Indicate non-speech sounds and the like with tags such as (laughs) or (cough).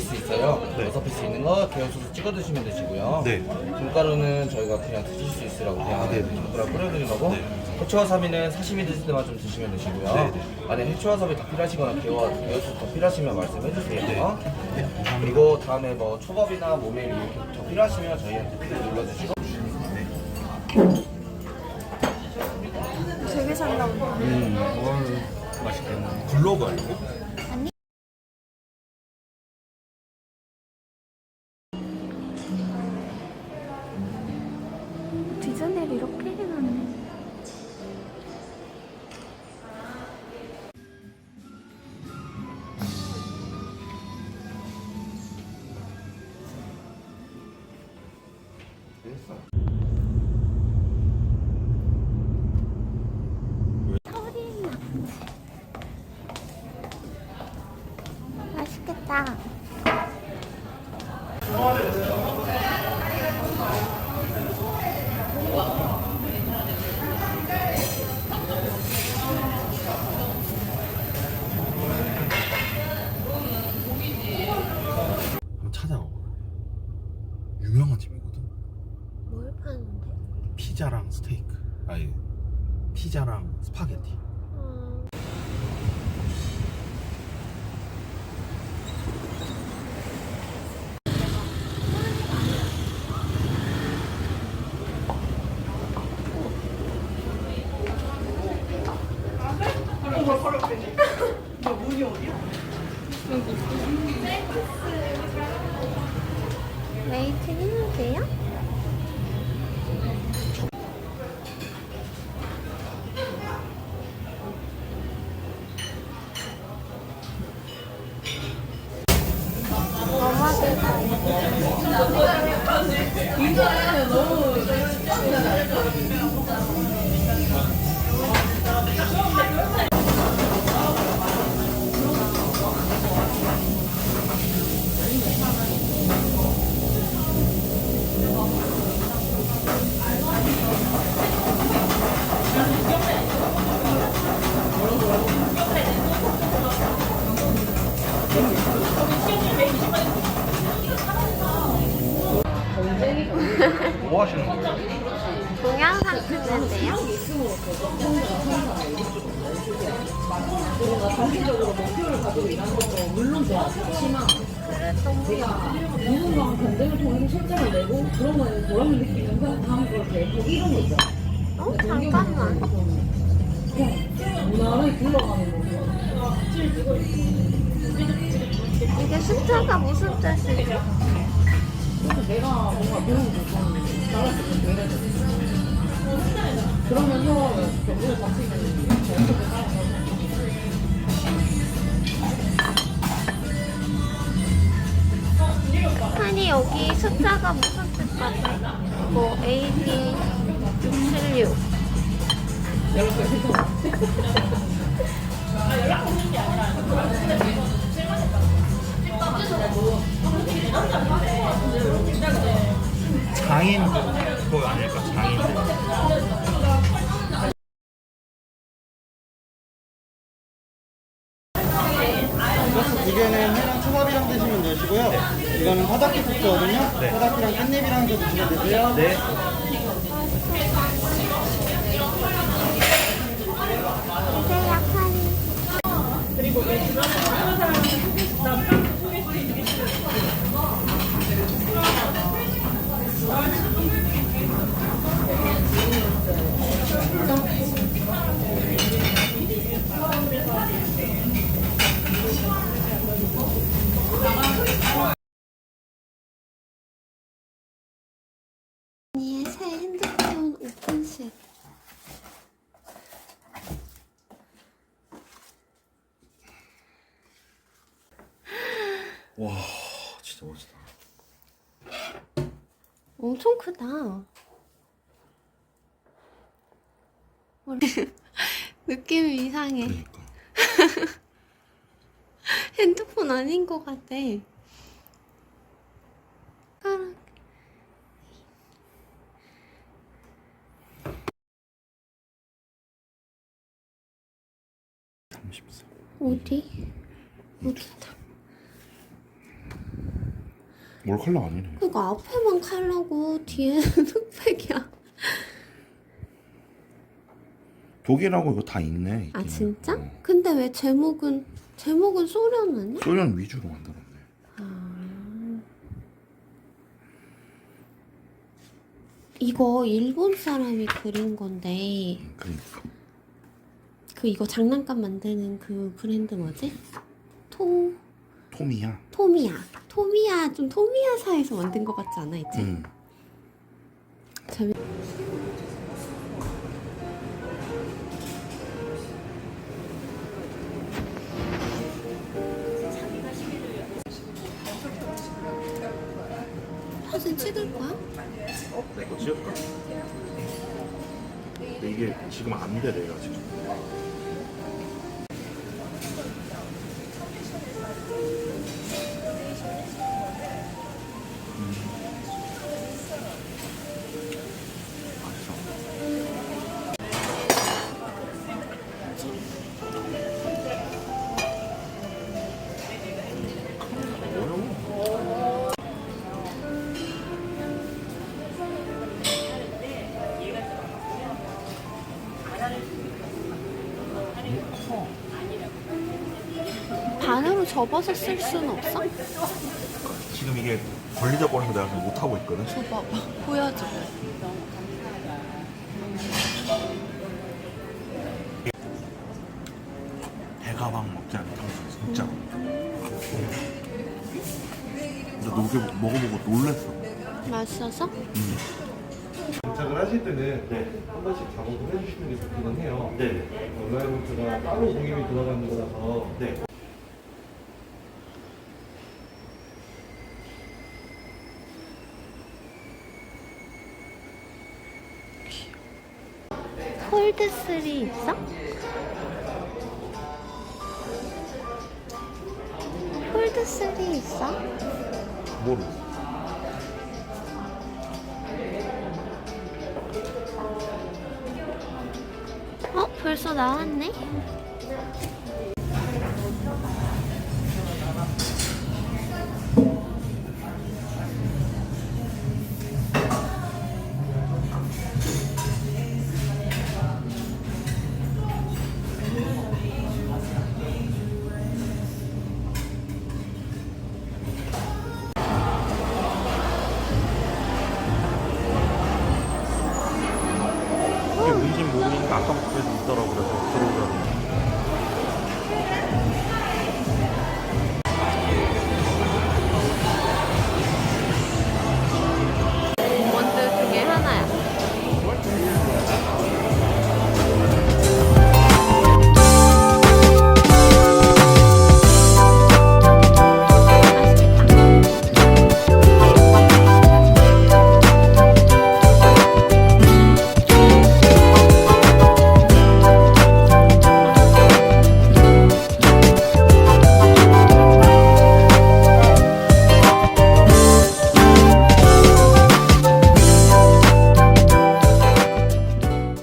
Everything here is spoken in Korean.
피스, 있어요. 네. 여섯 피스 있는 거 개연 소스 찍어 드시면 되시고요. 네. 김가루는 저희가 그냥 드실 수 있으라고 그냥 아, 네네. 전부라 뿌려드린 거고 네. 해초와사비는 사시미 드실 때만 좀 드시면 되시고요. 네 네. 만약 해초와사비 더 필요하시거나 개와 개연 소스 더 필요하시면 말씀해 주세요. 네, 감사합니다. 그리고 다음에 뭐 초밥이나 모밀 이렇게 더 필요하시면 저희한테 눌러주시고. 되게 잘 나온다. 음, 뭘 맛있겠네. 블로그 피자랑 스테이크. 아니, 피자랑 스파게티. 음, 웨이팅 해도 돼요? 뭐 하시는 거예요? 동영상 찍는데요? 뭔가 장기적으로 목표를 가지고 일하는 것도 물론 좋아. 그렇지만 누군가가 경쟁을 통해서 실적을 내고 그런 거에 보람을 느끼면서 다음 걸 계속 이런 거 있잖아. 어? 잠깐만. 이게 숫자가 무슨 뜻이지? 아니 여기 숫자가 무슨 뜻 같아? 뭐 A, B, 676 장인 그거 아닐까? 장인. 개는 회랑 초밥이랑 드시면 되시고요. 이거는 화덕기 소스거든요. 화덕기랑 깻잎이랑 해서 드시면 되세요. 네. 이세야 카리 언니의 새 핸드폰 오픈식 와, 진짜 멋있다. 엄청 크다. (laughs) 느낌이 이상해. 그러니까. (laughs) 핸드폰 아닌 것 같아. 어디? 어디다? 올 컬러 아니네. 그니까 앞에만 칼라고 뒤에는 (laughs) 흑백이야. 독일하고 이거 다 있네. 아 있기는. 진짜? 어. 근데 왜 제목은 제목은 소련 아니야? 소련 위주로 만들었네. 이거 일본 사람이 그린 건데 그러니까. 그 이거 장난감 만드는 그 브랜드 뭐지? 토 톰이야. 토미야 토미야 좀 토미야사에서 만든 것 같지 않아 이제? 응. 재밌. 사진 찍을 거야? 이거 찍을까? 근데 이게 지금 안 돼, 내가 지금. 접어서 쓸 수는 없어? 지금 이게 걸리적거려서 내가 지금 못하고 있거든. 줘봐봐 보여줘 대가방 먹지 않는 탕수육 진짜. 근데 너 이게 먹어보고 놀랬어. 맛있어서? 도착을 하실 때는 한 번씩 작업을 해주시는 게 좋기는 해요. 네. 온라인부트가 따로 공임이 들어가는 거라서 네. 3 있어? 3 있어? 뭐를? 어? 벌써 나왔네?